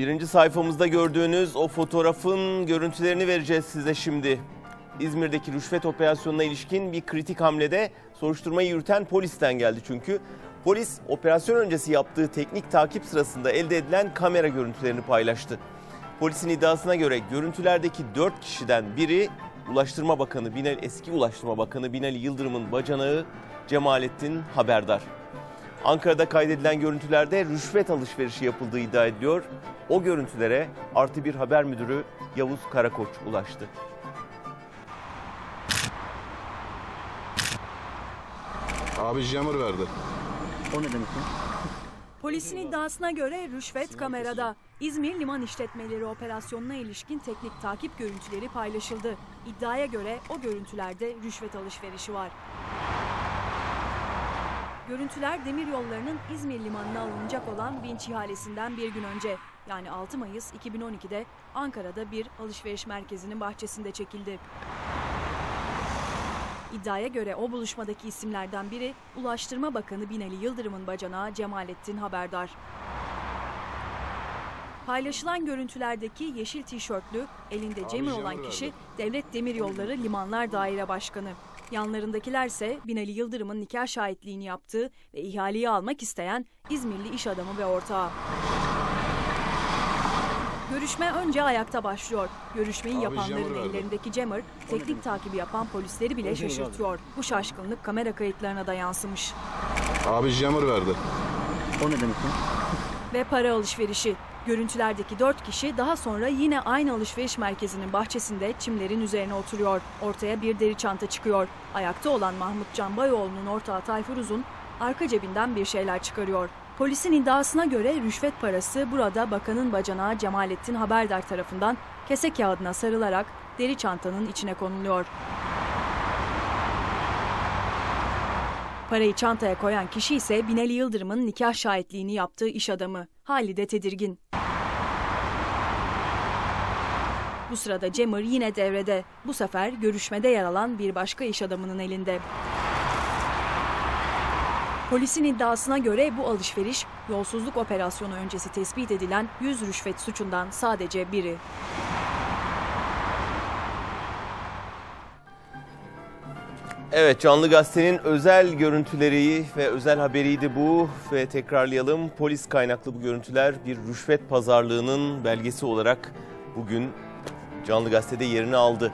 Birinci sayfamızda gördüğünüz o fotoğrafın görüntülerini vereceğiz size şimdi. İzmir'deki rüşvet operasyonuna ilişkin bir kritik hamlede soruşturmayı yürüten polisten geldi çünkü. Polis operasyon öncesi yaptığı teknik takip sırasında elde edilen kamera görüntülerini paylaştı. Polisin iddiasına göre görüntülerdeki 4 kişiden biri Ulaştırma Bakanı Binali, eski Ulaştırma Bakanı Binali Yıldırım'ın bacanağı Cemalettin Haberdar. Ankara'da kaydedilen görüntülerde rüşvet alışverişi yapıldığı iddia ediliyor. O görüntülere artı bir haber müdürü Yavuz Karakoç ulaştı. Abi jammer verdi. O ne demek ya? Polisin iddiasına göre rüşvet kamerada. İzmir Liman İşletmeleri operasyonuna ilişkin teknik takip görüntüleri paylaşıldı. İddiaya göre o görüntülerde rüşvet alışverişi var. Görüntüler demiryollarının İzmir limanına alınacak olan vinç ihalesinden bir gün önce yani 6 Mayıs 2012'de Ankara'da bir alışveriş merkezinin bahçesinde çekildi. İddiaya göre o buluşmadaki isimlerden biri Ulaştırma Bakanı Binali Yıldırım'ın bacanağı Cemalettin Haberdar. Paylaşılan görüntülerdeki yeşil tişörtlü, elinde cemir olan kişi. Devlet Demiryolları Limanlar Daire Başkanı. Yanlarındakilerse Binali Yıldırım'ın nikah şahitliğini yaptığı ve ihaleyi almak isteyen İzmirli iş adamı ve ortağı. Görüşme önce ayakta başlıyor. Görüşmeyi Abi yapanların jammer ellerindeki jammer, teknik takibi yapan polisleri bile şaşırtıyor. Bu şaşkınlık kamera kayıtlarına da yansımış. Abi jammer verdi. O ne demek ya? Ve para alışverişi. Görüntülerdeki dört kişi daha sonra yine aynı alışveriş merkezinin bahçesinde çimlerin üzerine oturuyor. Ortaya bir deri çanta çıkıyor. Ayakta olan Mahmut Can Bayoğlu'nun ortağı Tayfur Uzun arka cebinden bir şeyler çıkarıyor. Polisin iddiasına göre rüşvet parası burada bakanın bacanağı Cemalettin Haberdar tarafından kese kağıdına sarılarak deri çantanın içine konuluyor. Parayı çantaya koyan kişi ise Binali Yıldırım'ın nikah şahitliğini yaptığı iş adamı. Halide tedirgin. Bu sırada Cemur yine devrede. Bu sefer görüşmede yer alan bir başka iş adamının elinde. Polisin iddiasına göre bu alışveriş yolsuzluk operasyonu öncesi tespit edilen 100 rüşvet suçundan sadece biri. Evet Canlı Gazete'nin özel görüntüleri ve özel haberiydi bu ve tekrarlayalım. Polis kaynaklı bu görüntüler bir rüşvet pazarlığının belgesi olarak bugün Canlı Gazete'de yerini aldı.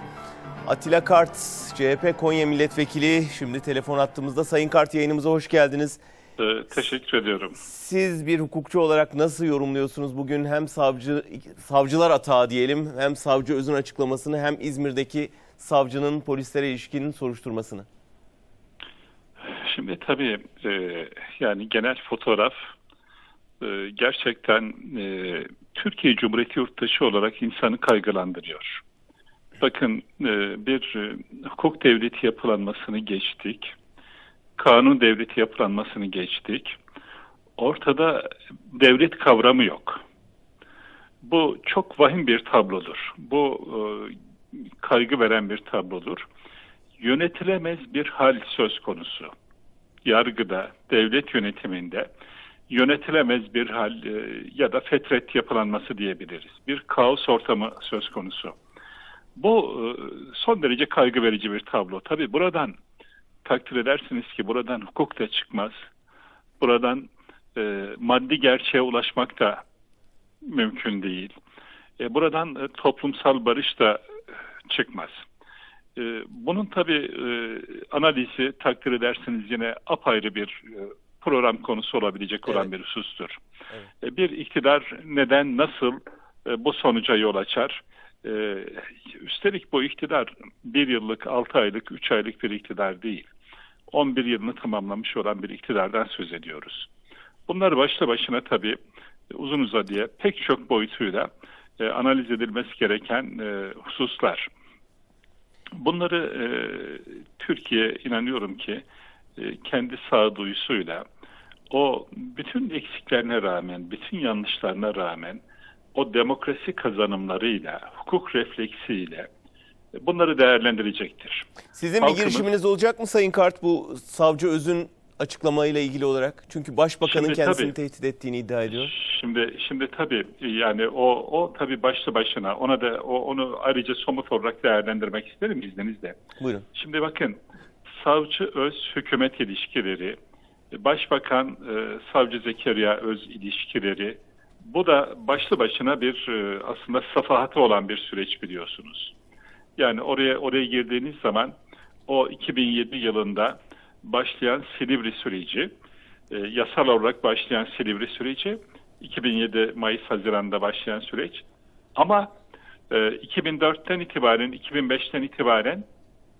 Atilla Kart, CHP Konya Milletvekili şimdi telefon attığımızda. Sayın Kart yayınımıza hoş geldiniz. Ee, teşekkür ediyorum. Siz bir hukukçu olarak nasıl yorumluyorsunuz bugün hem savcı savcılar atağı diyelim hem savcı özün açıklamasını hem İzmir'deki savcının polislere ilişkin soruşturmasını? Şimdi tabii e, yani genel fotoğraf e, gerçekten e, Türkiye Cumhuriyeti yurttaşı olarak insanı kaygılandırıyor. Bakın e, bir e, hukuk devleti yapılanmasını geçtik. Kanun devleti yapılanmasını geçtik. Ortada devlet kavramı yok. Bu çok vahim bir tablodur. Bu e, kaygı veren bir tablodur. Yönetilemez bir hal söz konusu. Yargıda, devlet yönetiminde yönetilemez bir hal e, ya da fetret yapılanması diyebiliriz. Bir kaos ortamı söz konusu. Bu e, son derece kaygı verici bir tablo. Tabii buradan takdir edersiniz ki buradan hukuk da çıkmaz. Buradan e, maddi gerçeğe ulaşmak da mümkün değil. E, buradan e, toplumsal barış da çıkmaz. E, bunun tabii e, analizi takdir edersiniz yine apayrı bir e, program konusu olabilecek olan Evet. bir husustur. Evet. E, bir iktidar neden, nasıl bu sonuca yol açar? Üstelik bu iktidar bir yıllık, altı aylık, üç aylık bir iktidar değil. 11 yılını tamamlamış olan bir iktidardan söz ediyoruz. Bunlar başlı başına tabii uzun uzadıya pek çok boyutuyla e, analiz edilmesi gereken e, hususlar. Bunları e, Türkiye inanıyorum ki e, kendi sağduyusuyla o bütün eksiklerine rağmen, bütün yanlışlarına rağmen o demokrasi kazanımlarıyla, hukuk refleksiyle e, bunları değerlendirecektir. Sizin bir Halkımız- girişiminiz olacak mı Sayın Kart bu savcı özün açıklamayla ilgili olarak? Çünkü başbakanın Şimdi kendisini tabii. tehdit ettiğini iddia ediyor. Şimdi şimdi tabii yani o o tabii başlı başına ona da o onu ayrıca somut olarak değerlendirmek isterim izninizle. Buyurun. Şimdi bakın savcı öz hükümet ilişkileri, başbakan e, savcı Zekeriya öz ilişkileri bu da başlı başına bir e, aslında safahatı olan bir süreç biliyorsunuz. Yani oraya oraya girdiğiniz zaman o 2007 yılında başlayan Silivri süreci, e, yasal olarak başlayan Silivri süreci, 2007 Mayıs Haziran'da başlayan süreç. Ama e, 2004'ten itibaren, 2005'ten itibaren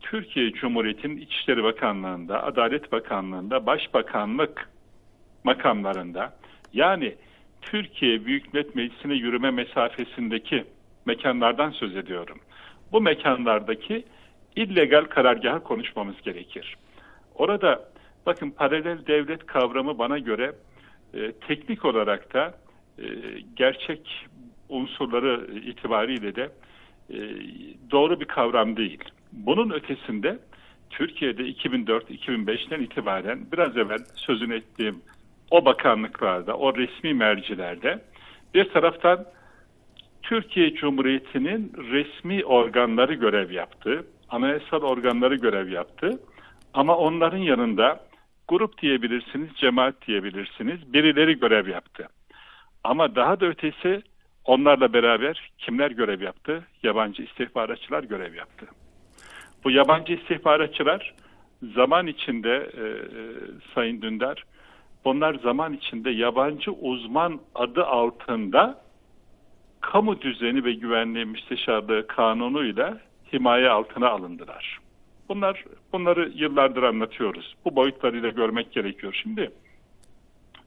Türkiye Cumhuriyeti'nin İçişleri Bakanlığı'nda, Adalet Bakanlığı'nda, Başbakanlık makamlarında yani Türkiye Büyük Millet Meclisi'ne yürüme mesafesindeki mekanlardan söz ediyorum. Bu mekanlardaki illegal karargahı konuşmamız gerekir. Orada bakın paralel devlet kavramı bana göre e, teknik olarak da e, gerçek unsurları itibariyle de e, doğru bir kavram değil. Bunun ötesinde Türkiye'de 2004-2005'ten itibaren biraz evvel sözünü ettiğim o bakanlıklarda, o resmi mercilerde bir taraftan Türkiye Cumhuriyeti'nin resmi organları görev yaptı, anayasal organları görev yaptı. Ama onların yanında grup diyebilirsiniz, cemaat diyebilirsiniz, birileri görev yaptı. Ama daha da ötesi onlarla beraber kimler görev yaptı? Yabancı istihbaratçılar görev yaptı. Bu yabancı istihbaratçılar zaman içinde e, e, Sayın Dündar, bunlar zaman içinde yabancı uzman adı altında kamu düzeni ve güvenliği müsteşarlığı kanunuyla himaye altına alındılar. Bunlar bunları yıllardır anlatıyoruz. Bu boyutlarıyla görmek gerekiyor. Şimdi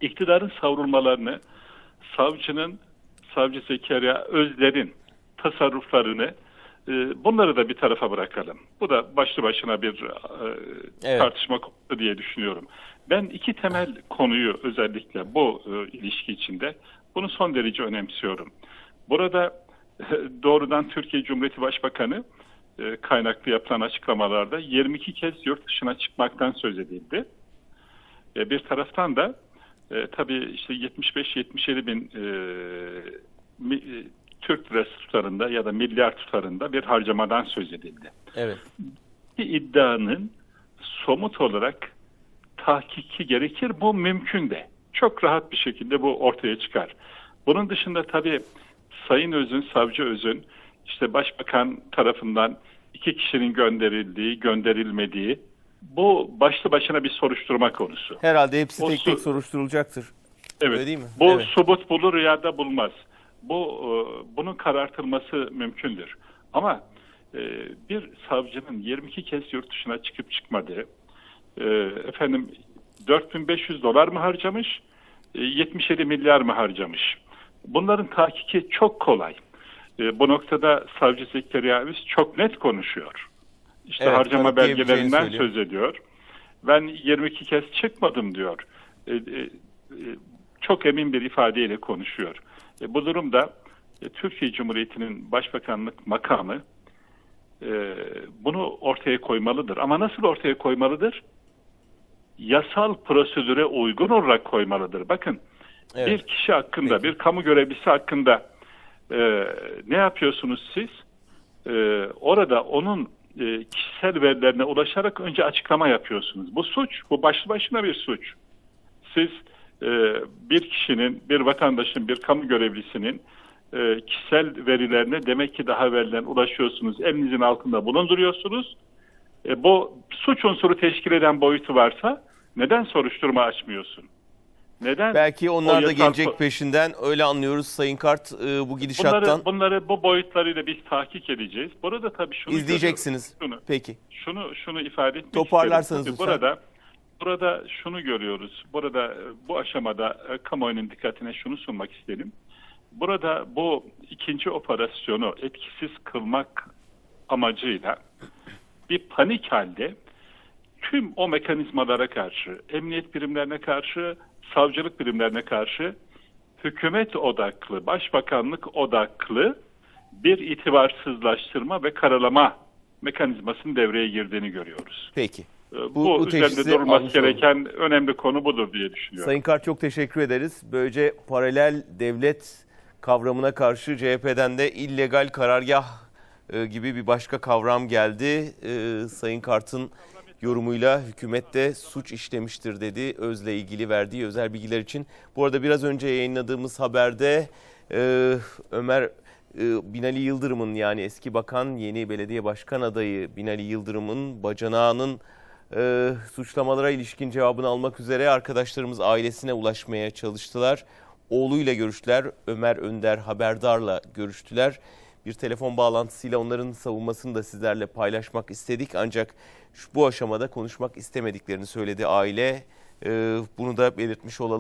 iktidarın savrulmalarını savcının, savcı Zekeriya Özler'in tasarruflarını e, bunları da bir tarafa bırakalım. Bu da başlı başına bir e, Evet. tartışma konusu diye düşünüyorum. Ben iki temel konuyu özellikle bu e, ilişki içinde bunu son derece önemsiyorum. Burada doğrudan Türkiye Cumhuriyeti Başbakanı kaynaklı yapılan açıklamalarda 22 kez yurt dışına çıkmaktan söz edildi. E, bir taraftan da e, tabii işte 75-77 bin e, mi- e, Türk lirası tutarında ya da milyar tutarında bir harcamadan söz edildi. Evet. Bir iddianın somut olarak tahkiki gerekir. Bu mümkün de. Çok rahat bir şekilde bu ortaya çıkar. Bunun dışında tabii Sayın Öz'ün, Savcı Öz'ün işte Başbakan tarafından iki kişinin gönderildiği, gönderilmediği bu başlı başına bir soruşturma konusu. Herhalde hepsi O tek tek soruşturulacaktır. Evet. Öyle değil mi? Bu Evet. subut bulur ya da bulmaz. Bu e, bunun karartılması mümkündür. Ama e, bir savcının 22 kez yurt dışına çıkıp çıkmadığı, e, efendim 4500 dolar mı harcamış, e, 77 milyar mı harcamış? Bunların tahkiki çok kolay. E, bu noktada savcı Zekeriya çok net konuşuyor. İşte Evet, harcama kanıtlayabileceğini belgelerinden söz ediyor. Ben 22 kez çıkmadım diyor. E, e, e, çok emin bir ifadeyle konuşuyor. E, bu durumda e, Türkiye Cumhuriyeti'nin başbakanlık makamı e, bunu ortaya koymalıdır. Ama nasıl ortaya koymalıdır? Yasal prosedüre uygun olarak koymalıdır. Bakın Evet. bir kişi hakkında, Peki. bir kamu görevlisi hakkında e, ne yapıyorsunuz siz? E, orada onun e, kişisel verilerine ulaşarak önce açıklama yapıyorsunuz. Bu suç, bu başlı başına bir suç. Siz e, bir kişinin, bir vatandaşın, bir kamu görevlisinin e, kişisel verilerine demek ki daha evvelden ulaşıyorsunuz, elinizin altında bulunduruyorsunuz. E, bu suç unsuru teşkil eden boyutu varsa neden soruşturma açmıyorsun? Neden? Belki onlar o da gelecek peşinden. Öyle anlıyoruz Sayın Kart e, bu gidişattan. Bunları, bunları bu boyutlarıyla biz tahkik edeceğiz. Burada tabii şunu İzleyeceksiniz. Şunu, Peki. şunu şunu ifade etmek Toparlarsanız isterim. lütfen. Burada burada şunu görüyoruz. Burada e, bu aşamada e, kamuoyunun dikkatine şunu sunmak istedim. Burada bu ikinci operasyonu etkisiz kılmak amacıyla bir panik halde tüm o mekanizmalara karşı, emniyet birimlerine karşı, savcılık birimlerine karşı hükümet odaklı, başbakanlık odaklı bir itibarsızlaştırma ve karalama mekanizmasının devreye girdiğini görüyoruz. Peki. E, Bu- bu, bu üzerinde durulması almış olduk. gereken önemli konu budur diye düşünüyorum. Sayın Kart çok teşekkür ederiz. Böylece paralel devlet kavramına karşı CHP'den de illegal karargah e, gibi bir başka kavram geldi. E, Sayın Kart'ın yorumuyla hükümette suç işlemiştir dedi Öz'le ilgili verdiği özel bilgiler için. Bu arada biraz önce yayınladığımız haberde e, Ömer e, Binali Yıldırım'ın yani eski bakan yeni belediye başkan adayı Binali Yıldırım'ın bacanağının e, suçlamalara ilişkin cevabını almak üzere arkadaşlarımız ailesine ulaşmaya çalıştılar. Oğluyla görüştüler. Ömer Önder Haberdar'la görüştüler. Bir telefon bağlantısıyla onların savunmasını da sizlerle paylaşmak istedik. Ancak bu aşamada konuşmak istemediklerini söyledi aile. E, bunu da belirtmiş olalım.